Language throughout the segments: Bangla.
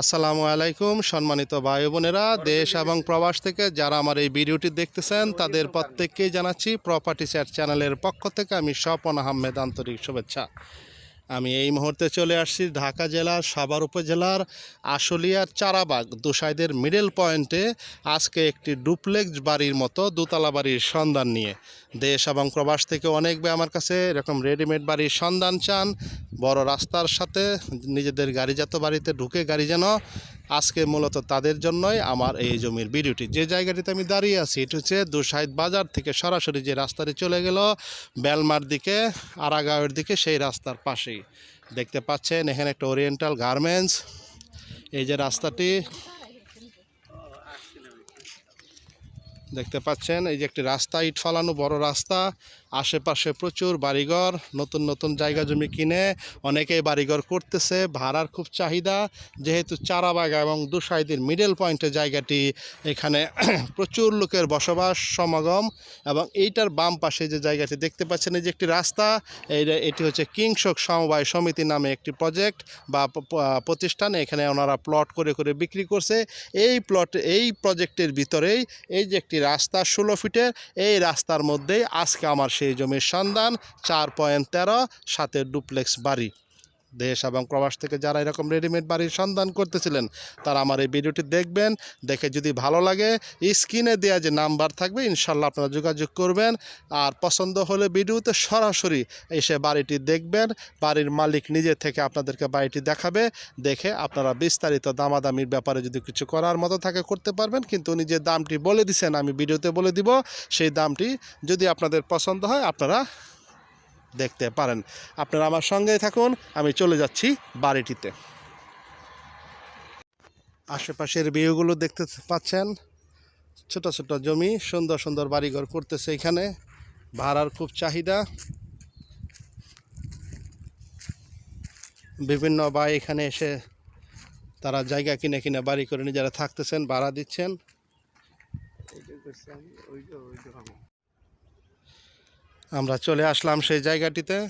আসসালামু আলাইকুম, সম্মানিত ভাই বোনেরা, দেশ এবং প্রবাস থেকে যারা আমার এই ভিডিওটি দেখতেছেন, তাদের প্রত্যেককেই জানাচ্ছি প্রপার্টি চ্যাট চ্যানেলের পক্ষ থেকে আমি স্বপন আহমেদ আন্তরিক শুভেচ্ছা। আমি এই মুহূর্তে চলে আসছি ঢাকা জেলার সাভার উপজেলার আশুলিয়ার চারাবাগ দুসাইদের মিডল পয়েন্টে। আজকে একটি ডুপ্লেক্স বাড়ির মতো দোতলা বাড়ির সন্ধান নিয়ে। দেশ এবং প্রবাস থেকে অনেক আমার কাছে এরকম রেডিমেড বাড়ির সন্ধান চান। বড় রাস্তার সাথে নিজেদের গাড়িজাত বাড়িতে ঢুকে গাড়ি যেন আজকে মূলত তাদের জন্যই আমার এই জমির ভিডিওটি। যে জায়গাটিতে আমি দাঁড়িয়ে আছি, এটি হচ্ছে দুসাইদ বাজার থেকে সরাসরি যে রাস্তাটি চলে গেল, বেলমার দিকে, আরাগাঁওয়ের দিকে, সেই রাস্তার পাশেই। দেখতে পাচ্ছেন, এখানে একটা ওরিয়েন্টাল গার্মেন্টস। এই যে রাস্তাটি, দেখতে পাচ্ছেন, এই যে একটি রাস্তা, ইট ফালানো বড় রাস্তা। আশেপাশে প্রচুর বাড়িঘর, নতুন নতুন জায়গা জমি কিনে অনেকেই বাড়িঘর করতেছে, ভাড়ার খুব চাহিদা। যেহেতু চারাবাগা এবং দুসাইদের মিডল পয়েন্টে জায়গাটি এখানে প্রচুর লোকের বসবাস, সমাগম এবং এইটার বাম পাশে যে জায়গাটি দেখতে পাচ্ছেন, এই যে একটি রাস্তা এটি হচ্ছে কিংসক সমবায় সমিতি নামে একটি প্রজেক্ট বা প্রতিষ্ঠান। এখানে ওনারা প্লট করে করে বিক্রি করছে। এই প্লট এই প্রজেক্টের ভিতরেই এই যে একটি রাস্তা ষোলো ফিটের, এই রাস্তার মধ্যেই আজকে আমার সেই জমির সন্ধান চার পয়েন্ট তেরো সাথে ডুপ্লেক্স বাড়ি। দেশ এবং প্রবাস থেকে যারা এরকম রেডিমেড বাড়ির সন্ধান করতেছিলেন, তারা আমার এই ভিডিওটি দেখবেন, দেখে যদি ভালো লাগে, স্ক্রিনে দেওয়া যে নাম্বার থাকবে, ইনশাল্লাহ আপনারা যোগাযোগ করবেন। আর পছন্দ হলে ভিডিওতে সরাসরি এসে বাড়িটি দেখবেন, বাড়ির মালিক নিজে থেকে আপনাদেরকে বাড়িটি দেখাবে, দেখে আপনারা বিস্তারিত দামাদামির ব্যাপারে যদি কিছু করার মতো থাকে করতে পারবেন, কিন্তু উনি যে দামটি বলে দিছেন, আমি ভিডিওতে বলে দিব, সেই দামটি যদি আপনাদের পছন্দ হয়, আপনারা দেখতে পারেন। আপনারা আমার সঙ্গেই থাকুন, আমি চলে যাচ্ছি বাড়িটিতে। আশেপাশের ভিউগুলো দেখতে পাচ্ছেন। ছোট ছোট জমি, সুন্দর সুন্দর বাড়িঘর করতেছে এখানে। ভাড়ার খুব চাহিদা। বিভিন্ন ভাই এখানে এসে তারা জায়গা কিনে কিনে বাড়ি করে নিজেরা থাকতেছেন, ভাড়া দিচ্ছেন। আমরা চলে আসলাম সেই জায়গাটিতে।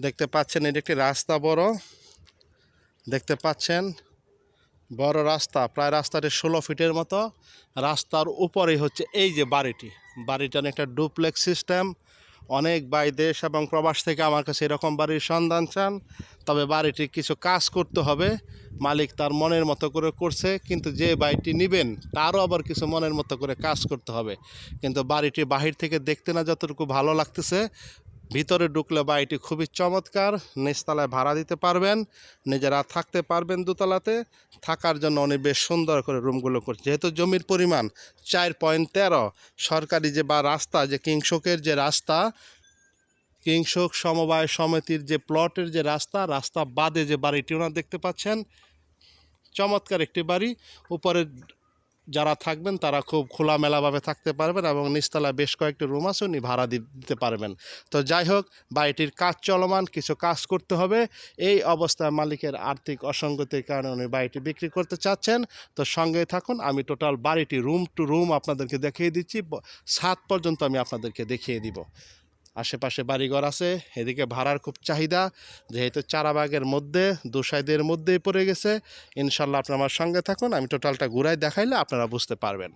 দেখতে পাচ্ছেন, এটি একটি রাস্তা বড়। দেখতে পাচ্ছেন, বড় রাস্তা, প্রায় রাস্তাটি ষোলো ফিটের মতো। রাস্তার উপরেই হচ্ছে এই যে বাড়িটি। বাড়িটা একটা ডুপ্লেক্স সিস্টেম। অনেক বাই দেশ এবং প্রবাস থেকে আমার কাছে এরকম বাড়ির সন্ধান চান, তবে বাড়িটি কিছু কাজ করতে হবে। মালিক তার মনের মতো করে করছে, কিন্তু যে বাড়িটি নেবেন, তারও আবার কিছু মনের মতো করে কাজ করতে হবে। কিন্তু বাড়িটি বাহির থেকে দেখতে না যতটুকু ভালো লাগতেছে ভিতরে ঢুকলে বাড়িটি খুবই চমৎকার। নিচতলায় ভাড়া দিতে পারবেন, নিজেরা থাকতে পারবেন দোতলাতে। থাকার জন্য উনি বেশ সুন্দর করে রুমগুলো করছে যেহেতু জমির পরিমাণ চার পয়েন্ট তেরো, সরকারি যে বা রাস্তা, যে কিংশোকের যে রাস্তা কিংশোক সমবায় সমিতির যে প্লটের যে রাস্তা রাস্তা বাদে যে বাড়িটি ওনারা দেখতে পাচ্ছেন, চমৎকার একটি বাড়ি। উপরে যারা থাকবেন তারা খুব খোলামেলাভাবে থাকতে পারবেন এবং নিচতলায় বেশ কয়েকটি রুম আছে, উনি ভাড়া দিতে পারবেন। তো যাই হোক, বাড়িটির কাজ চলমান, কিছু কাজ করতে হবে। এই অবস্থায় মালিকের আর্থিক অসঙ্গতির কারণে উনি বাড়িটি বিক্রি করতে চাচ্ছেন। তো সঙ্গে থাকুন, আমি টোটাল বাড়িটি রুম টু রুম আপনাদেরকে দেখিয়ে দিচ্ছি। সাত পর্যন্ত আমি আপনাদেরকে দেখিয়ে দিব। আশেপাশে বাড়িঘর আছে, এদিকে ভাড়ার খুব চাহিদা, যেহেতু চারাবাগের মধ্যে, দুসাইদের মধ্যেই পড়ে গেছে। ইনশাল্লাহ আপনার আমার সঙ্গে থাকুন, আমি টোটালটা ঘুরাই দেখাইলে আপনারা বুঝতে পারবেন।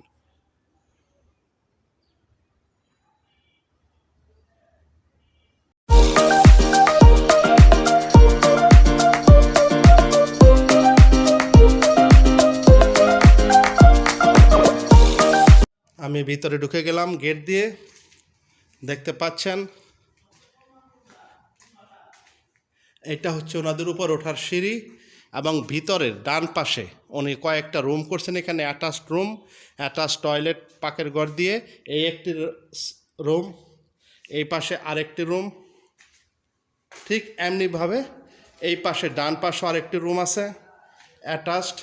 আমি ভিতরে ঢুকে গেলাম, গেট দিয়ে। দেখতে পাচ্ছেন? এটা হচ্ছে ওনাদের উপর ওঠার সিঁড়ি এবং ভিতরের ডান পাশে উনি কয়েকটা রুম করছেন। এখানে অ্যাটাচড রুম অ্যাটাচ টয়লেট পাকের ঘর দিয়ে। এই একটি রুম, এই পাশে আরেকটি রুম। ঠিক এমনিভাবে এই পাশে ডান পাশে আরেকটি রুম আছে, অ্যাটাচড।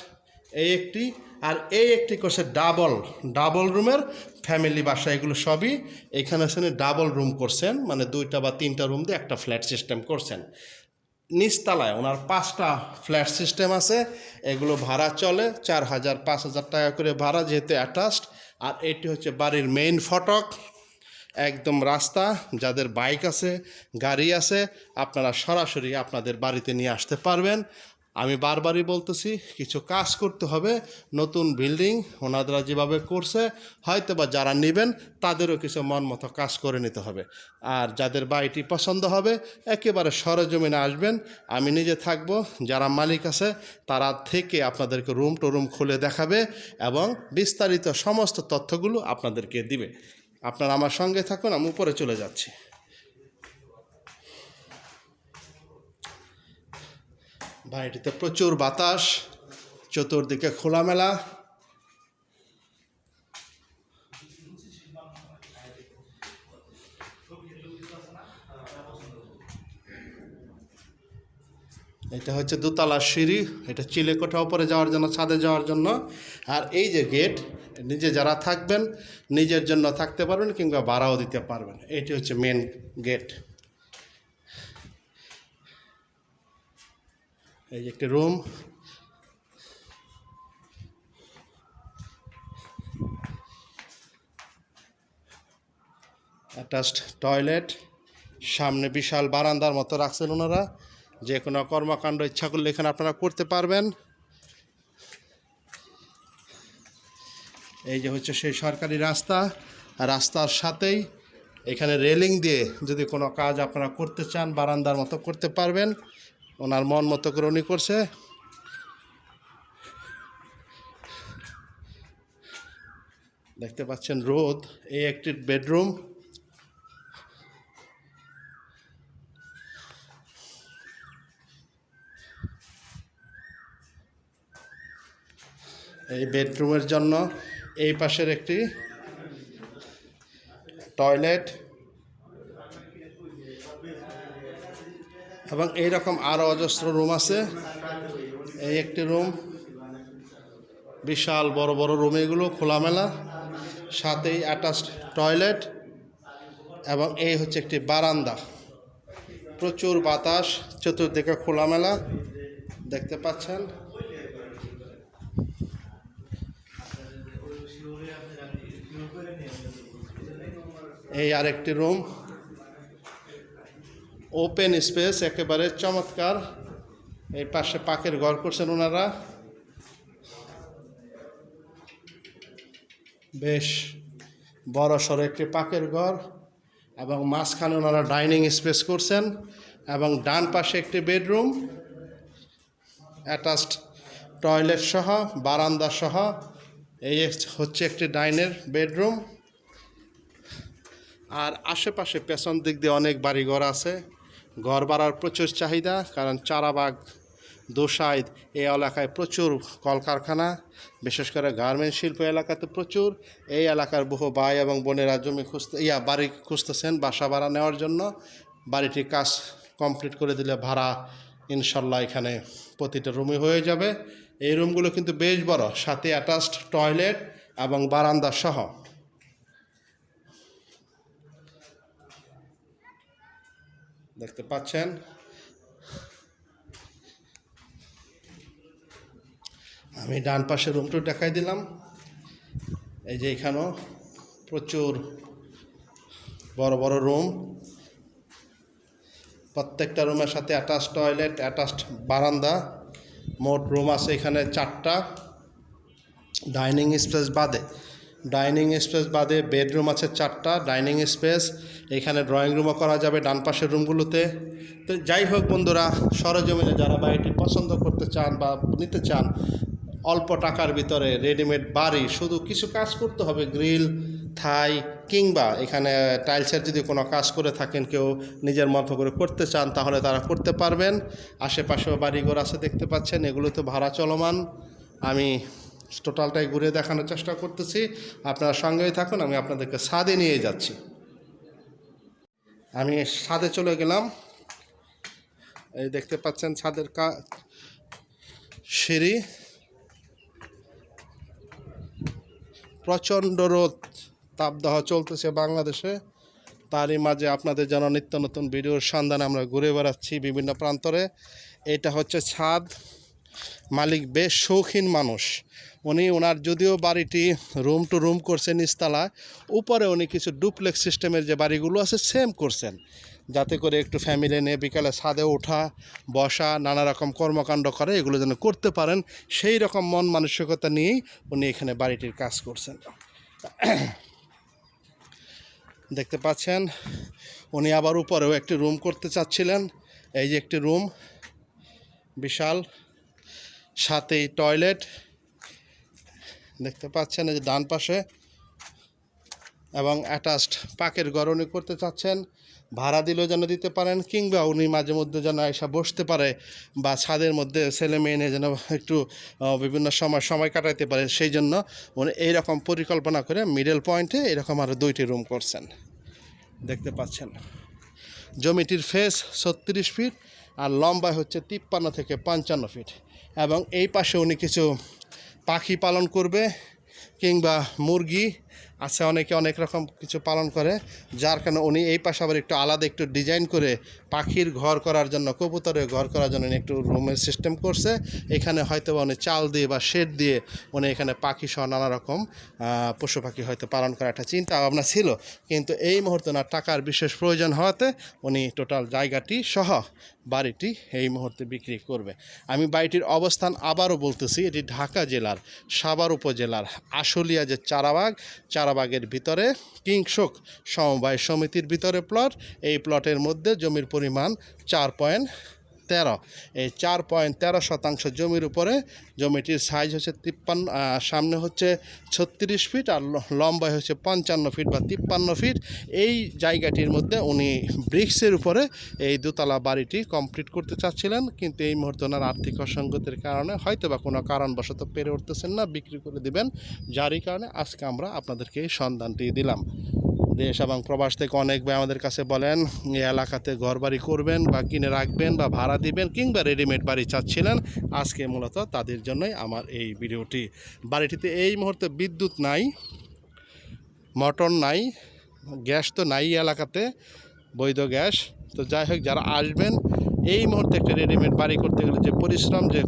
এই একটি, আর এই একটি করছে ডাবল ডাবল রুমের ফ্যামিলি বাসা এগুলো সবই এখানে আসলে ডাবল রুম করছেন মানে দুইটা বা তিনটা রুম দিয়ে একটা ফ্ল্যাট সিস্টেম করছেন। নিচতলায় ওনার পাঁচটা ফ্ল্যাট সিস্টেম আছে, এগুলো ভাড়া চলে চার হাজার, পাঁচ হাজার টাকা করে ভাড়া যেহেতু অ্যাটাচড আর এটি হচ্ছে বাড়ির মেইন ফটক, একদম রাস্তা, যাদের বাইক আছে, গাড়ি আছে, আপনারা সরাসরি আপনাদের বাড়িতে নিয়ে আসতে পারবেন। আমি বারবারই বলতেছি, কিছু কাজ করতে হবে, নতুন বিল্ডিং ওনারা যেভাবে করছে হয়তো বা যারা নেবেন, তাদেরও কিছু মন মতো কাজ করে নিতে হবে। আর যাদের বাড়িটি পছন্দ হবে, একেবারে সরজমিনে আসবেন। আমি নিজে থাকব, যারা মালিক আছে, তারা থেকে আপনাদেরকে রুম টু রুম খুলে দেখাবে এবং বিস্তারিত সমস্ত তথ্যগুলো আপনাদেরকে দিবে। আপনারা আমার সঙ্গে থাকুন, আমি উপরে চলে যাচ্ছি। বাড়িটিতে প্রচুর বাতাস, চতুর্দিকে খোলামেলা। এটা হচ্ছে দোতলা সিঁড়ি, এটা চিলেকোঠা উপরে যাওয়ার জন্য, ছাদে যাওয়ার জন্য। আর এই যে গেট, নিজে যারা থাকবেন, নিজের জন্য থাকতে পারবেন কিংবা ভাড়াও দিতে পারবেন। এটি হচ্ছে মেন গেট এই যে একটি রুম। Attached toilet. সামনে বিশাল বারান্দার মতো রাখছেন ওনারা। যে কোনো কর্মকাণ্ড ইচ্ছা করলে এখানে আপনারা করতে পারবেন। এই যে হচ্ছে সেই সরকারি রাস্তা। রাস্তার সাথেই এখানে রেলিং দিয়ে যদি কোনো কাজ আপনারা করতে চান, বারান্দার মতো করতে পারবেন। ওনার মন মতো করে উনি করছে। দেখতে পাচ্ছেন রোদ এই একটি বেডরুম। এই বেডরুমের জন্য এই পাশের একটি টয়লেট। এবং এইরকম আরও অজস্র রুম আছে। এই একটি রুম বিশাল বড় বড় রুম এগুলো, খোলামেলা। সাথেই অ্যাটাচড টয়লেট এবং এই হচ্ছে একটি বারান্দা। প্রচুর বাতাস, চতুর্দিকে খোলামেলা, দেখতে পাচ্ছেন। এই আরেকটি রুম ওপেন স্পেস, একেবারে চমৎকার। এই পাশে পাকের ঘর করছেন ওনারা। বেশ বড় সড়ো একটি পাকের ঘর এবং মাঝখানে ওনারা ডাইনিং স্পেস করছেন এবং ডান পাশে একটি বেডরুম, অ্যাটাচড টয়লেট সহ, বারান্দা সহ। এই হচ্ছে একটি ডাইনের বেডরুম। আর আশেপাশে পেছন দিক দিয়ে অনেক বাড়িঘর আছে। ঘর বাড়ার প্রচুর চাহিদা, কারণ চারাবাগ, দোসাইদ, এই এলাকায় প্রচুর কলকারখানা, বিশেষ করে গার্মেন্ট শিল্প এলাকাতে প্রচুর। এই এলাকার বহু ভাই এবং বোনেরা জমি খুঁজতে, ইয়া, বাড়ি খুঁজতেছেন বাসা ভাড়া নেওয়ার জন্য। বাড়িটির কাজ কমপ্লিট করে দিলে ভাড়া ইনশাল্লাহ এখানে প্রতিটা রুমই হয়ে যাবে। এই রুমগুলো কিন্তু বেশ বড়, সাথে অ্যাটাচড টয়লেট এবং বারান্দা সহ। দেখতে পাচ্ছেন আমি ডান পাশে রুমটা দেখাই দিলাম। এই যে এখানেও প্রচুর বড় বড় রুম প্রত্যেকটা রুমের সাথে অ্যাটাচ টয়লেট অ্যাটাচড বারান্দা। মোট রুম আছে এখানে চারটা। ডাইনিং স্পেস বাদে। ডাইনিং স্পেস বাদে বেডরুম আছে চারটা, ডাইনিং স্পেস। এখানে ড্রয়িং রুমও করা যাবে ডান পাশের রুমগুলোতে। তো যাই হোক বন্ধুরা, সরজমিনে যারা বাড়িটি পছন্দ করতে চান বা নিতে চান, অল্প টাকার ভিতরে রেডিমেড বাড়ি, শুধু কিছু কাজ করতে হবে, গ্রিল, থাই, কিংবা এখানে টাইলসের যদি কোনো কাজ করে থাকেন, কেউ নিজের মতো করে করতে চান, তাহলে তারা করতে পারবেন। আশেপাশেও বাড়িঘর আছে দেখতে পাচ্ছেন এগুলো তো ভাড়া চলমান। আমি টোটালটাই ঘুরে দেখানোর চেষ্টা করতেছি। আপনারা সঙ্গেই থাকুন, আমি আপনাদেরকে ছাদে নিয়ে যাচ্ছি। আমি ছাদে চলে গেলাম। এই দেখতে পাচ্ছেন ছাদের কা, সিঁড়ি। প্রচণ্ড রোদ, তাপদাহ চলতেছে বাংলাদেশে। তারই মাঝে আপনাদের যেন নিত্য নতুন ভিডিওর সন্ধানে আমরা ঘুরে বেড়াচ্ছি বিভিন্ন প্রান্তরে। এটা হচ্ছে ছাদ। মালিক বেশ শৌখিন মানুষ। উনি ওনার যদিও বাড়িটি রুম টু রুম করছেন নিচতলায়, উপরে উনি কিছু ডুপ্লেক্স সিস্টেমের যে বাড়িগুলো আছে সেম করছেন। যাতে করে একটু ফ্যামিলি নিয়ে বিকালে ছাদে ওঠা, বসা, নানা রকম কর্মকাণ্ড করে এগুলো যেন করতে পারেন, সেই রকম মন মানসিকতা নিয়েই উনি এখানে বাড়িটির কাজ করছেন। দেখতে পাচ্ছেন, উনি আবার উপরেও একটি রুম করতে চাচ্ছিলেন। এই যে একটি রুম, বিশাল। সাথেই টয়লেট। দেখতে পাচ্ছেন যে ডান পাশে। এবং অ্যাটাচড পাকের উনি করতে চাচ্ছেন। ভাড়া দিলেও যেন দিতে পারেন কিংবা উনি মাঝে মধ্যে যেন এসে বসতে পারে বা ছাদের মধ্যে ছেলে মেয়ে নিয়ে যেন একটু বিভিন্ন সময় সময় কাটাইতে পারে। সেই জন্য উনি এইরকম পরিকল্পনা করে মিডল পয়েন্টে এরকম আরও দুইটি রুম করছেন। দেখতে পাচ্ছেন। জমিটির ফেস ছত্রিশ ফিট আর লম্বায় হচ্ছে তিপ্পান্ন থেকে পঞ্চান্ন ফিট এবং এই পাশে উনি কিছু পাখি পালন করবে কিংবা মুরগি আছে অনেকে অনেক রকম কিছু পালন করে, যার কারণে উনি এই পাশে আবার একটু আলাদা একটু ডিজাইন করে পাখির ঘর করার জন্য, কবুতরের ঘর করার জন্য একটু রুমের সিস্টেম করছে। এখানে হয়তো বা উনি চাল দিয়ে বা শেড দিয়ে উনি এখানে পাখি সহ নানা রকম পশু পাখি হয়তো পালন করার একটা চিন্তা ভাবনা ছিল। কিন্তু এই মুহূর্তে না টাকার বিশেষ প্রয়োজন হওয়াতে উনি টোটাল জায়গাটি সহ বাড়িটি এই মুহূর্তে বিক্রি করবে। আমি বাড়িটির অবস্থান আবারও বলতেছি, এটি ঢাকা জেলার সাভার উপজেলার আশুলিয়া যে চারাবাগ চারাবাগের ভিতরে কিংশোক সমবায় সমিতির ভিতরে প্লট এই প্লটের মধ্যে জমির পরিমাণ চার পয়েন্ট তেরো। এই চার পয়েন্ট তেরো শতাংশ জমির উপরে, জমিটির সাইজ হচ্ছে তিপ্পান্ন সামনে হচ্ছে ছত্রিশ ফিট আর লম্বায় হচ্ছে পঞ্চান্ন ফিট বা তিপ্পান্ন ফিট এই জায়গাটির মধ্যে উনি ব্রিক্সের উপরে এই দোতলা বাড়িটি কমপ্লিট করতে চাচ্ছিলেন, কিন্তু এই মুহূর্তে ওনার আর্থিক অসঙ্গতির কারণে হয়তো বা কোনো কারণবশত পেরে উঠতেছেন না, বিক্রি করে দিবেন। যারই কারণে আজকে আমরা আপনাদেরকে এই সন্ধানটি দিলাম। দেশ এবং প্রবাস থেকে অনেক ভাই আমাদের কাছে বলেন এই এলাকাতে ঘর বাড়ি করবেন বা কিনে রাখবেন বা ভাড়া দিবেন কিংবা রেডিমেড বাড়ি চাচ্ছিলেন, আজকে মূলত তাদের জন্যই আমার এই ভিডিওটি। বাড়িটিতে এই মুহূর্তে বিদ্যুৎ নাই, মটর নাই, গ্যাস তো নাই এলাকাতে, বৈধ গ্যাস। তো যাই হোক, যারা আসবেন, এই মুহূর্তে একটা রেডিমেড বাড়ি করতে গেলে যে পরিশ্রম, যে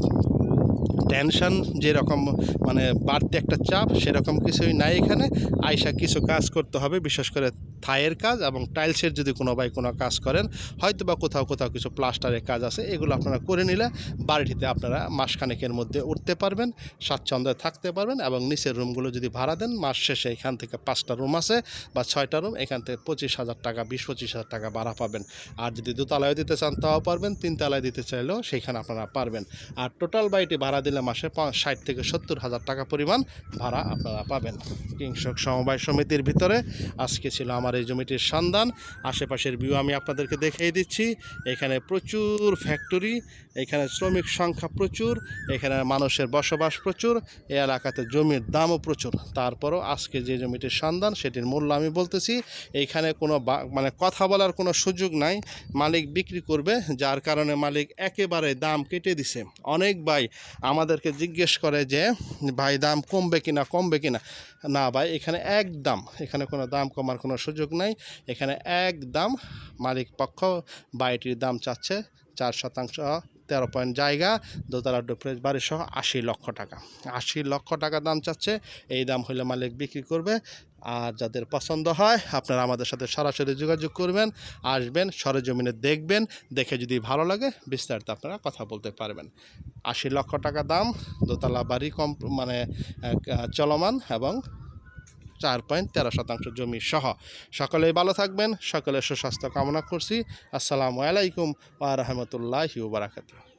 টেনশন যেরকম মানে বাড়তি একটা চাপ, সেরকম কিছুই নাই এখানে। আইসা কিছু কাজ করতে হবে, বিশেষ করে থায়ের কাজ এবং টাইলসের যদি কোনো ভাই কোনো কাজ করেন, হয়তো বা কোথাও কোথাও কিছু প্লাস্টারের কাজ আছে, এগুলো আপনারা করে নিলে বাড়িটিতে আপনারা মাসখানেকের মধ্যে উঠতে পারবেন, স্বাচ্ছন্দ্যে থাকতে পারবেন এবং নিচের রুমগুলো যদি ভাড়া দেন, মাস শেষে এখান থেকে পাঁচটা রুম আছে বা ছয়টা রুম, এখান থেকে পঁচিশ হাজার টাকা, বিশ পঁচিশ হাজার টাকা ভাড়া পাবেন। আর যদি দুতলায় দিতে চান, তাও পারবেন, তিনতলায় দিতে চাইলেও সেখানে আপনারা পারবেন। আর টোটাল বাড়িটি ভাড়া দিলে মাসে ষাট থেকে সত্তর হাজার টাকা পরিমাণ ভাড়া আপনারা পাবেন। কিংসক সমবায় সমিতির ভিতরে আজকে ছিল আমার এই জমিটির সন্ধান, আশেপাশের ভিউ আমি আপনাদেরকে দেখিয়ে দিচ্ছি। এখানে প্রচুর ফ্যাক্টরি, এখানে শ্রমিক সংখ্যা প্রচুর, এখানে মানুষের বসবাস প্রচুর এই এলাকাতে জমির দামও প্রচুর। তারপরও আজকে যে জমিটির সন্ধান, সেটির মূল্য আমি বলতেছি এইখানে কোনো মানে কথা বলার কোনো সুযোগ নাই। মালিক বিক্রি করবে, যার কারণে মালিক একেবারে দাম কেটে দিছে। অনেক ভাই আমাদেরকে জিজ্ঞেস করে যে, ভাই, দাম কমবে কিনা কমবে কিনা? না ভাই, এখানে একদম এখানে কোনো দাম কমার কোনো সুযোগ নাই। এখানে একদম মালিক পক্ষ বাড়িটির দাম চাচ্ছে চার শতাংশ তেরো পয়েন্ট জায়গা। দোতলা ডুপ্লেস বাড়ি সহ আশি লক্ষ টাকা। আশি লক্ষ টাকা দাম চাচ্ছে, এই দাম হলে মালিক বিক্রি করবে। আর যাদের পছন্দ হয়, আপনারা আমাদের সাথে সরাসরি যোগাযোগ করবেন, আসবেন, সরেজমিনে দেখবেন, দেখে যদি ভালো লাগে, বিস্তারিত আপনারা কথা বলতে পারবেন। আশি লক্ষ টাকা দাম, দোতলা বাড়ি কম মানে চলমান এবং চার পয়েন্ট তেরো শতাংশ জমি সহ। সকলেই ভালো থাকবেন, সকলের সুস্বাস্থ্য কামনা করছি। আসসালামু আলাইকুম আ রহমতুল্লাহ ওয়া বারাকাতুহু।